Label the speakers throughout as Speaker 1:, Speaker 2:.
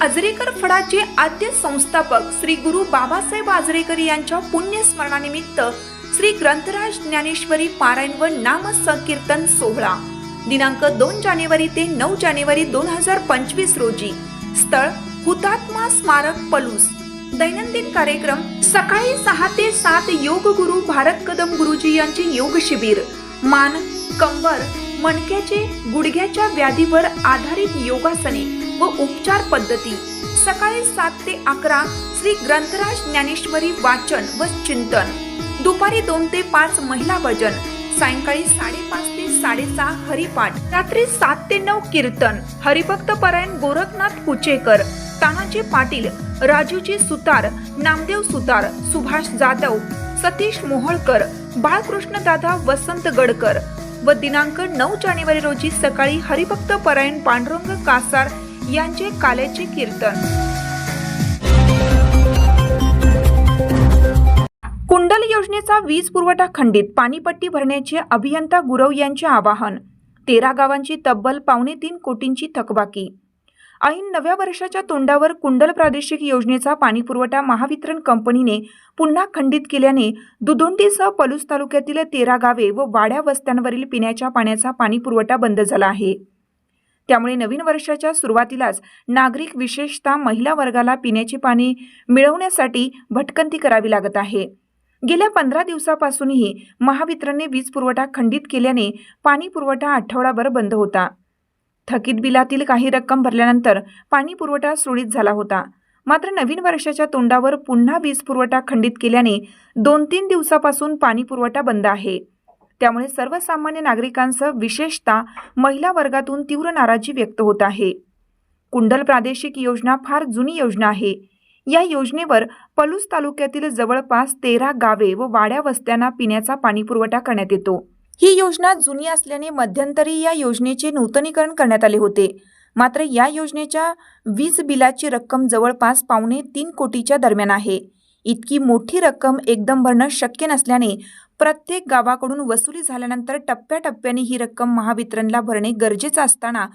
Speaker 1: अजरेकर फडाचे आद्य संस्थापक श्री गुरु बाबासाहेब आजरेकर यांच्या पुण्यस्मरणानिमित्त श्री ग्रंथराज ज्ञानेश्वरी पारायण व नाम संकीर्तन सोहळा. दिनांक दोन जानेवारी ते नऊ जानेवारी दोन हजार पंचवीस रोजी. स्थळ हुतात्मा स्मारक पलूस. दैनंदिन कार्यक्रम सकाळी सहा ते सात योग गुरु भारत कदम गुरुजी यांचे योग शिबिर. मान कंबर मणक्याचे गुडघ्याच्या व्याधीवर आधारित योगासने व उपचार पद्धती. सकाळी सात ते अकरा श्री ग्रंथराज ज्ञानेश्वरी वाचन व चिंतन. दुपारी दोन ते पाच महिला भजन. सायंकाळी साडेपाच ते साडेसहा हरिपाठ. रात्री सात ते नऊ कीर्तन. हरिभक्त परायण गोरखनाथ कुचेकर. तानाजी पाटील राजूजी सुतार नामदेव सुतार सुभाष जाधव सतीश मोहोळकर बाळकृष्ण दादा वसंत गडकर. व दिनांक नऊ जानेवारी रोजी सकाळी हरिभक्त परायण पांडुरंग कासार यांचे कालेचे कीर्तन. कुंडल योजनेचा वीज पुरवठा खंडित पाणीपट्टी भरण्याचे अभियंता गुरव यांचे आवाहन. तेरा गावांची तब्बल पावणे तीन कोटींची थकबाकी. ऐन नव्या वर्षाच्या तोंडावर कुंडल प्रादेशिक योजनेचा पाणीपुरवठा महावितरण कंपनीने पुन्हा खंडित केल्याने दुदोंडीसह पलूस तालुक्यातील तेरा गावे व वाड्या वस्त्यांवरील पिण्याच्या पाण्याचा पाणीपुरवठा बंद झाला आहे. त्यामुळे नवीन वर्षाच्या सुरुवातीलाच नागरिक विशेषतः महिला वर्गाला पिण्याचे पाणी मिळवण्यासाठी भटकंती करावी लागत आहे. गेल्या पंधरा दिवसापासूनही महावितरणने वीज पुरवठा खंडित केल्याने पाणी पुरवठा आठवडाभर बंद होता. थकीत बिलातील काही रक्कम भरल्यानंतर पाणी पुरवठा सुरळीत झाला होता. मात्र नवीन वर्षाच्या तोंडावर पुन्हा वीज पुरवठा खंडित केल्याने दोन तीन दिवसापासून पाणी पुरवठा बंद आहे. त्यामुळे सर्वसामान्य नागरिकांसह विशेषतः महिला वर्गातून तीव्र नाराजी व्यक्त होत आहे. कुंडल प्रादेशिक योजना फार जुनी योजना आहे. या योजनेवर पलूस तालुक्यातील जवळपास तेरा गावे व वाड्या वस्त्यांना पिण्याचा पाणीपुरवठा करण्यात येतो. ही योजना जुनी असल्याने मध्यंतरी या योजनेचे नूतनीकरण करण्यात आले होते. मात्र या योजनेच्या वीज बिलाची रक्कम जवळपास पावणे तीन कोटीच्या दरम्यान आहे. इतकी मोठी रक्कम एकदम भरणं शक्य नसल्याने प्रत्येक गावाकडून वसुली झाल्यानंतर टप्प्याटप्प्याने ही रक्कम महावितरणला भरणे गरजेचं असताना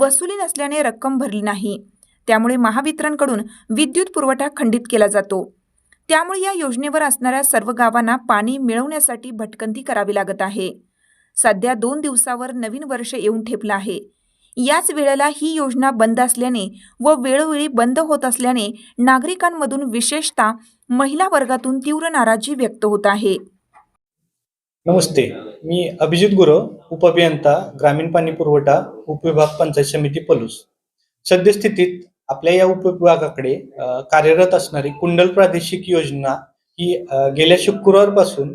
Speaker 1: वसुली नसल्याने रक्कम भरली नाही. त्यामुळे महावितरणकडून विद्युत पुरवठा खंडित केला जातो. त्यामुळे या योजनेवर असणाऱ्या सर्व गावांना पाणी मिळवण्यासाठी भटकंती करावी लागत आहे. सध्या दोन दिवसावर नवीन वर्ष येऊन ठेपलं आहे. याच वेळेला ही योजना बंद असल्याने व वेळोवेळी बंद होत असल्याने नागरिकांमधून विशेषतः महिला वर्गातून तीव्र नाराजी व्यक्त होत आहे.
Speaker 2: नमस्ते मी अभिजित गुरव उपअभियंता ग्रामीण पाणी पुरवठा उपविभाग पंचायत समिती पलूस. सद्यस्थितीत आपल्या या उपविभागाकडे कार्यरत असणारी कुंडल प्रादेशिक योजना ही गेल्या शुक्रवारपासून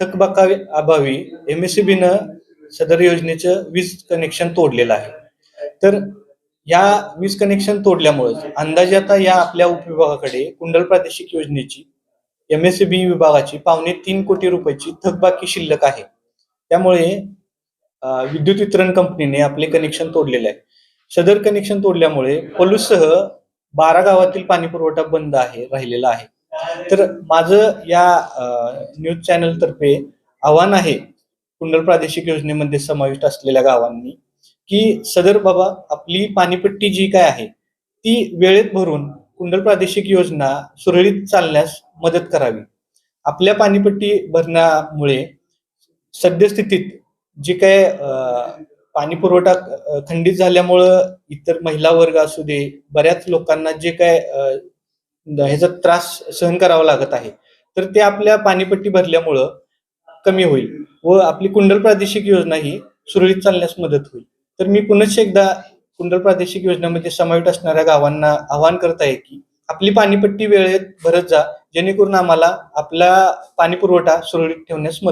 Speaker 2: थकबाका अभावी एम एस सदर योजनेचं वीज कनेक्शन तोडलेलं आहे. तर या वीज कनेक्शन तोडल्यामुळेच अंदाजे आता या आपल्या उपविभागाकडे कुंडल प्रादेशिक योजनेची एम एस बी विभागाची पावणे तीन कोटी रुपयाची थकबाकी शिल्लक आहे. त्यामुळे विद्युत वितरण कंपनीने आपले कनेक्शन तोडलेले आहे. सदर कनेक्शन तोडल्यामुळे पलूससह बारा गावातील पाणी पुरवठा बंद आहे राहिलेला आहे. तर माझं या न्यूज चॅनल तर्फे आव्हान आहे कुंडल प्रादेशिक योजनेमध्ये समाविष्ट असलेल्या गावांनी की सदर बाबा आपली पाणीपट्टी जी काय आहे ती वेळेत भरून कुंडल प्रादेशिक योजना सुरळीत चालण्यास मदत करावी. आपल्या पाणीपट्टी भरण्यामुळे सद्यस्थितीत जे काय पाणी पुरवठा खंडित झाल्यामुळं इतर महिला वर्ग असू दे बऱ्याच लोकांना जे काय ह्याचा त्रास सहन करावा लागत आहे तर ते आपल्या पाणीपट्टी भरल्यामुळं कमी होईल व आपली कुंडल प्रादेशिक योजना ही सुरळीत चालण्यास मदत होईल. तर मी पुनश्च एकदा कुंडल प्रादेशिक योजनेमध्ये समाविष्ट असणाऱ्या गावांना आवाहन करत आहे की आपली पाणीपट्टी वेळेत भरत जा जेणेकरून आम्हाला आपला पाणी पुरवठा सुरळीत ठेवण्यास मदत